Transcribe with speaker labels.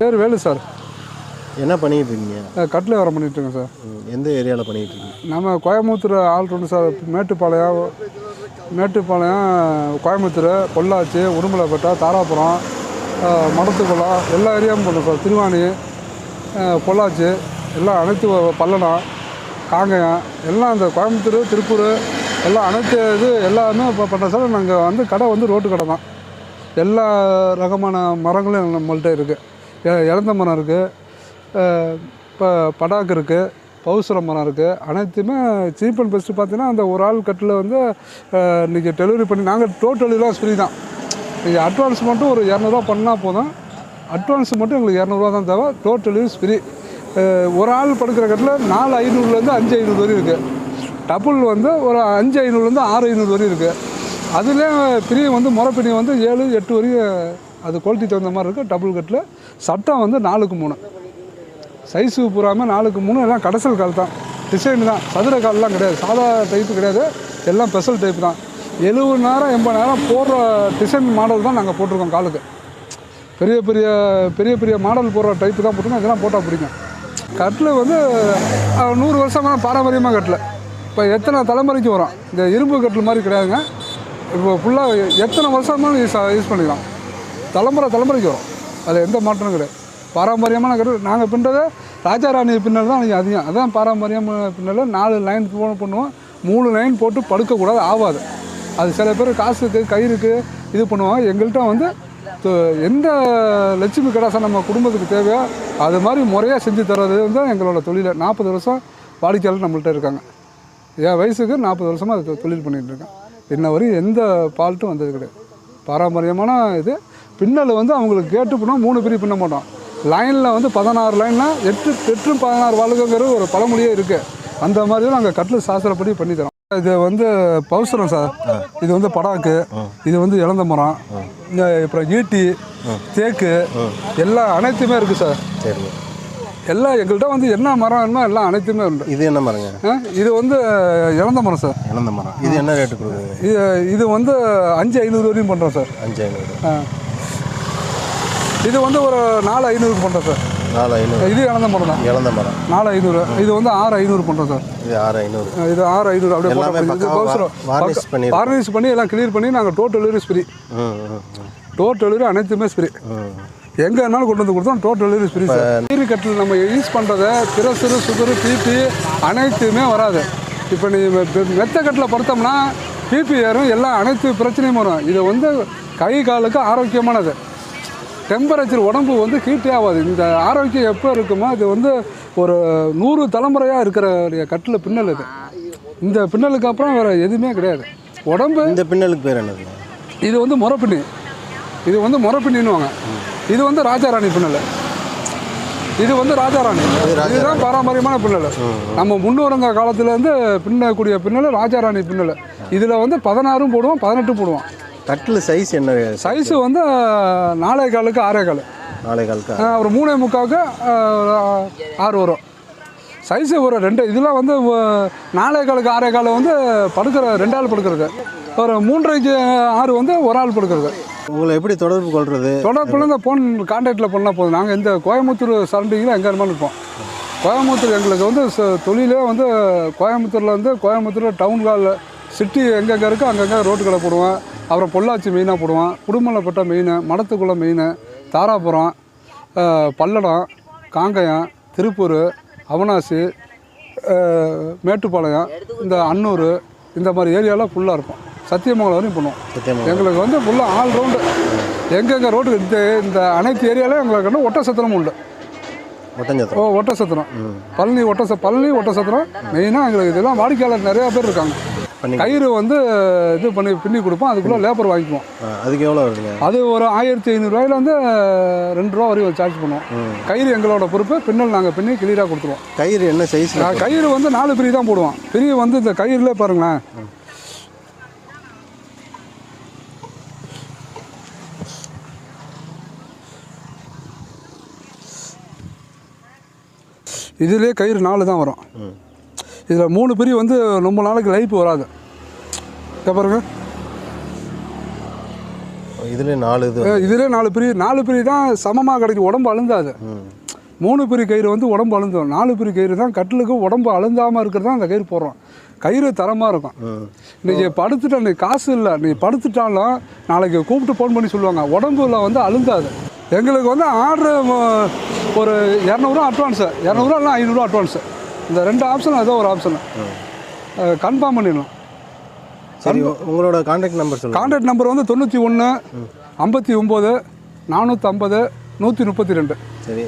Speaker 1: பேர் வேலு சார்.
Speaker 2: என்ன பண்ணிட்டு இருக்கீங்க?
Speaker 1: கட்டில் வர பண்ணிட்டுருக்கேன் சார்.
Speaker 2: ம், எந்த ஏரியாவில் பண்ணிட்டு இருக்கீங்க?
Speaker 1: நம்ம கோயம்புத்தூர் ஆள் உண்டு சார் மேட்டுப்பாளையம். மேட்டுப்பாளையம் கோயம்புத்தூர் பொள்ளாச்சி உடுமலைப்பேட்டை தாராபுரம் மடத்துக்குளம் எல்லா ஏரியாவும் பண்ணுறோம் சார். திருவாணி பொள்ளாச்சி எல்லாம் அனைத்து பல்லடம் காங்கயம் எல்லாம் அந்த கோயம்புத்தூர் திருப்பூர் எல்லாம் அனைத்து இது எல்லாமே இப்போ பண்ணுறோம் சார். நாங்கள் வந்து கடை வந்து ரோட்டு கடை தான். எல்லா ரகமான மரங்களும் நம்மள்ட்ட இருக்குது இழந்த மரம் இருக்குது இப்போ படாக்கு இருக்குது பவுசுர மரம் இருக்குது அனைத்துமே சீப் அண்ட் பெஸ்ட்டு பார்த்தீங்கன்னா அந்த ஒரு ஆள் கட்டில் வந்து இன்றைக்கி டெலிவரி பண்ணி நாங்கள் டோர் ஃப்ரீ தான். நீங்கள் அட்வான்ஸ் மட்டும் ஒரு இரநூறுவா பண்ணால் போதும். அட்வான்ஸ் மட்டும் எங்களுக்கு இரநூறுவா தான் தேவை. டோர் ஃப்ரீ ஒரு ஆள் படுக்கிற கட்டில் நாலு ஐநூறுலேருந்து அஞ்சு ஐநூறு வரையும் இருக்குது டபுள் வந்து ஒரு அஞ்சு ஐநூறுலேருந்து ஆறு ஐநூறு வரையும் இருக்குது அதுலேயும் பிரிய வந்து முறைப்பினி வந்து ஏழு எட்டு வரையும் அது குவாலிட்டி தகுந்த மாதிரி இருக்குது டபுள் கட்டில் சட்டம் வந்து நாலுக்கு மூணு. சைஸு பூராமல் நாலுக்கு மூணு. எல்லாம் கடைசல் கால் தான். டிசைன் தான். சதுர கால்லாம் கிடையாது. சாதா டைப்பு கிடையாது. எல்லாம் ஸ்பெஷல் டைப் தான். எழுபது நேரம் எண்பது நேரம் போடுற டிசைன் மாடல் தான் நாங்கள் போட்டிருக்கோம் காலுக்கு. பெரிய பெரிய பெரிய பெரிய மாடல் போடுற டைப்பு தான் போட்டிருக்கோம். இதெல்லாம் போட்டால் பிடிக்கும். கட்டில் வந்து நூறு வருஷமான பாரம்பரியமாக கட்டில் இப்போ எத்தனை தலைமுறைக்கு வரும்? இந்த இரும்பு கட்டில் மாதிரி கிடையாதுங்க. இப்போ ஃபுல்லாக எத்தனை வருஷமாலும் யூஸ் யூஸ் பண்ணிக்கலாம்? தலைமுறை தலைமுறைக்கு வரும். அது எந்த மாற்றமும் கிடையாது. பாரம்பரியமான கிடையாது நாங்கள் பின்றது ராஜாராணி பின்னல் தான் நீங்கள் அதிகம். அதான் பாரம்பரியமான பின்னல் நாலு லைன் போ பண்ணுவோம். மூணு லைன் போட்டு படுக்கக்கூடாது ஆகாது அது சில பேர் காசுக்கு கயிறுக்கு இது பண்ணுவாங்க. எங்கள்கிட்ட வந்து எந்த லட்சுமி கடாசம் நம்ம குடும்பத்துக்கு தேவையோ அது மாதிரி முறையாக செஞ்சு தர்றது வந்து எங்களோட தொழில். நாற்பது வருஷம் வாடிக்கையாளர் நம்மள்கிட்ட இருக்காங்க. என் வயசுக்கு நாற்பது வருஷமாக அது தொழில் பண்ணிகிட்டு இருக்கேன். இன்ன வரையும் எந்த ஃபால்ட்டும் வந்தது கிடையாது. பாரம்பரியமான இது பின்னல் வந்து அவங்களுக்கு கேட்டு பண்ணோம் மூணு பிரி பின்ன மாட்டோம். லைனில் வந்து பதினாறு லைனில் எட்டு எட்டும் பதினாறு வாழ்க்கைங்கிற ஒரு பழமொழியே இருக்குது அந்த மாதிரி தான் நாங்கள் கட்டில் சாஸ்திரப்படி பண்ணி தரோம். இது வந்து பவுசரம் சார். இது வந்து படாக்கு. இது வந்து இளந்த மரம். அப்புறம் ஈட்டி தேக்கு எல்லாம் அனைத்துமே இருக்குது சார்.
Speaker 2: சரி.
Speaker 1: எல்லாம் எங்கள்கிட்ட வந்து என்ன மரம் வேணுமோ எல்லாம் அனைத்துமே உண்டு.
Speaker 2: இது என்ன மரங்க?
Speaker 1: இது வந்து இளந்த மரம் சார்.
Speaker 2: இழந்த மரம். இது என்ன ரேட்டு கொடுக்குறீங்க
Speaker 1: இது இது வந்து அஞ்சு ஐநூறு வரையும் பண்ணுறோம் சார்.
Speaker 2: அஞ்சு ஐநூறு.
Speaker 1: ஆ. இது வந்து ஒரு நாலு ஐநூறுக்கு பண்ணுறோம் சார்.
Speaker 2: நாலு ஐநூறு.
Speaker 1: இது இழந்த மரம் தான்.
Speaker 2: இழந்த மரம்
Speaker 1: நாலு ஐநூறு. இது வந்து ஆறு ஐநூறு பண்ணுறோம் சார்.
Speaker 2: இது ஆறு ஐநூறு.
Speaker 1: இது ஆறு ஐநூறு அப்படியே பக்கா-
Speaker 2: பண்ணி
Speaker 1: எல்லாம் கிளியர் பண்ணி நாங்கள் door delivery free door delivery அனைத்துமே ஃப்ரீ எங்கே வேணாலும் கொண்டு வந்து கொடுத்தோம் டோர் டெலிவரி ஃப்ரீ சார். நீர் கட்டில் நம்ம யூஸ் பண்ணுறத பிரஷரு சுகரு பிபி அனைத்துமே வராது. இப்போ நீ மெத்த கட்டில் படுத்தோம்னா பிபி ஏறும் எல்லாம் அனைத்து பிரச்சனையும் வரும். இது வந்து கை காலுக்கு ஆரோக்கியமானது. டெம்பரேச்சர் உடம்பு வந்து ஹீட்டே ஆகாது. இந்த ஆரோக்கியம் எப்போ இருக்குமோ இது வந்து ஒரு நூறு தலைமுறையாக இருக்கிற கட்டில் பின்னல் இது இந்த பின்னலுக்கு அப்புறம் வேறு எதுவுமே கிடையாது. உடம்பு
Speaker 2: இந்த பின்னலுக்கு பேர் என்னது?
Speaker 1: இது வந்து முறப்பிண்ணி இது வந்து முறப்பிண்ணின்னுவாங்க இது வந்து ராஜாராணி பின்னல். இது வந்து ராஜாராணி. இதுதான் பாரம்பரியமான பின்னல். நம்ம முன்னோருங்க காலத்துலேருந்து பின்னக்கூடிய பின்னல் ராஜாராணி பின்னல். இதில் வந்து பதினாறும் போடுவோம் பதினெட்டும் போடுவோம்.
Speaker 2: கட்டில் சைஸ் என்ன
Speaker 1: சைஸு வந்து நாலே காலுக்கு ஆறே கால்.
Speaker 2: நாளை காலுக்கா?
Speaker 1: ஒரு மூணே முக்காவுக்கு ஆறு வரும். சைஸு ஒரு ரெண்டு இதெல்லாம் வந்து நாலே காலுக்கு ஆறே கால் வந்து படுக்கிற ரெண்டு ஆள் படுக்கிறது. ஒரு மூன்றரைக்கு ஆறு வந்து ஒரு ஆள் படுக்கிறது.
Speaker 2: உங்களை எப்படி தொடர்பு கொள்வது
Speaker 1: தொடர்பில் இந்த ஃபோன் கான்டாக்டில் பண்ணால் போதும். நாங்கள் இந்த கோயம்புத்தூர் சரௌண்டிங்கில் எங்கே இருந்தாலும் இருப்போம். கோயம்புத்தூர் எங்களுக்கு வந்து தொழிலே வந்து கோயம்புத்தூரில் வந்து கோயம்புத்தூர் டவுன் ஹால் சிட்டி எங்கெங்கே இருக்கோ அங்கங்கே ரோட்டு கடை போடுவோம் அப்புறம் பொள்ளாச்சி மெயினாக போடுவோம் குடுமலைப்பட்ட மெயின் மடத்துக்குளம் மெயின் தாராபுரம் பல்லடம் காங்கயம் திருப்பூர் அவனாசி மேட்டுப்பாளையம் இந்த அன்னூர் இந்த மாதிரி ஏரியாவில் ஃபுல்லாக இருப்போம் சத்தியமங்கலம் வரையும் பண்ணுவோம் எங்களுக்கு வந்து ஃபுல்லாக ஆல் ரவுண்டு எங்கெங்கே ரோடு இந்த இந்த அனைத்து ஏரியாலையும் எங்களுக்கு வந்து ஒட்ட சத்திரமும் உண்டு. ஓ ஒட்ட சத்திரம். பழனி ஒட்ட ச பழனி ஒட்ட சத்திரம். மெயினாக எங்களுக்கு இதெல்லாம் வாடிக்கையாளர் நிறையா பேர் இருக்காங்க. கயிறு வந்து இது பண்ணி பின்னி கொடுப்போம். அதுக்குள்ளே லேபர் வாங்கிக்குவோம்.
Speaker 2: அதுக்கு எவ்வளோ வருதுங்க?
Speaker 1: அது ஒரு ஆயிரத்தி ஐநூறுரூவாயிலேருந்து ரெண்டு ரூபா வரையும் சார்ஜ் பண்ணுவோம். கயிறு எங்களோட பொறுப்பு. பின்னல் நாங்கள் பின்னி கிளியராக கொடுத்துருவோம்.
Speaker 2: கயிறு என்ன சைஸ்
Speaker 1: கயிறு வந்து நாலு பிரி தான் போடுவோம். பிரி வந்து இந்த கயிறுல பாருங்களேன். இதுலேயே கயிறு நாலு தான் வரும். இதில் மூணு பிரி வந்து ரொம்ப நாளைக்கு லைஃப் வராது. பாருங்க.
Speaker 2: இதுல நாலு இது
Speaker 1: அஹ் இதிலே நாலு பிரி. நாலு பிரி தான் சமமாக கிடைக்கும் உடம்பு அழுந்தாது. மூணு பிரி கயிறு வந்து உடம்பு அழுந்தும் நாலு பிரி கயிறு தான் கட்டிலுக்கு உடம்பு அழுந்தாமல் இருக்கிறது தான் அந்த கயிறு போடுறோம். கயிறு தரமாக இருக்கும்.
Speaker 2: ம்.
Speaker 1: இன்னைக்கு படுத்துட்டா நீ காசு இல்லை. நீ படுத்துட்டாலும் நாளைக்கு கூப்பிட்டு ஃபோன் பண்ணி சொல்லுவாங்க. உடம்புல வந்து அழுந்தாது. எங்களுக்கு வந்து ஆர்டர் ஒரு இரநூறுவா அட்வான்ஸு. இரநூறுவா இல்லை ஐநூறுரூவா அட்வான்ஸு. இந்த ரெண்டு ஆப்ஷன் ஏதோ ஒரு ஆப்ஷன் கன்ஃபார்ம் பண்ணிடலாம்.
Speaker 2: சரி உங்களோட கான்டாக்ட் நம்பர்
Speaker 1: கான்டாக்ட் நம்பர் வந்து தொண்ணூற்றி ஒன்று ஐம்பத்தி ஒம்பது நானூற்றம்பது நூற்றி முப்பத்தி ரெண்டு.
Speaker 2: சரி.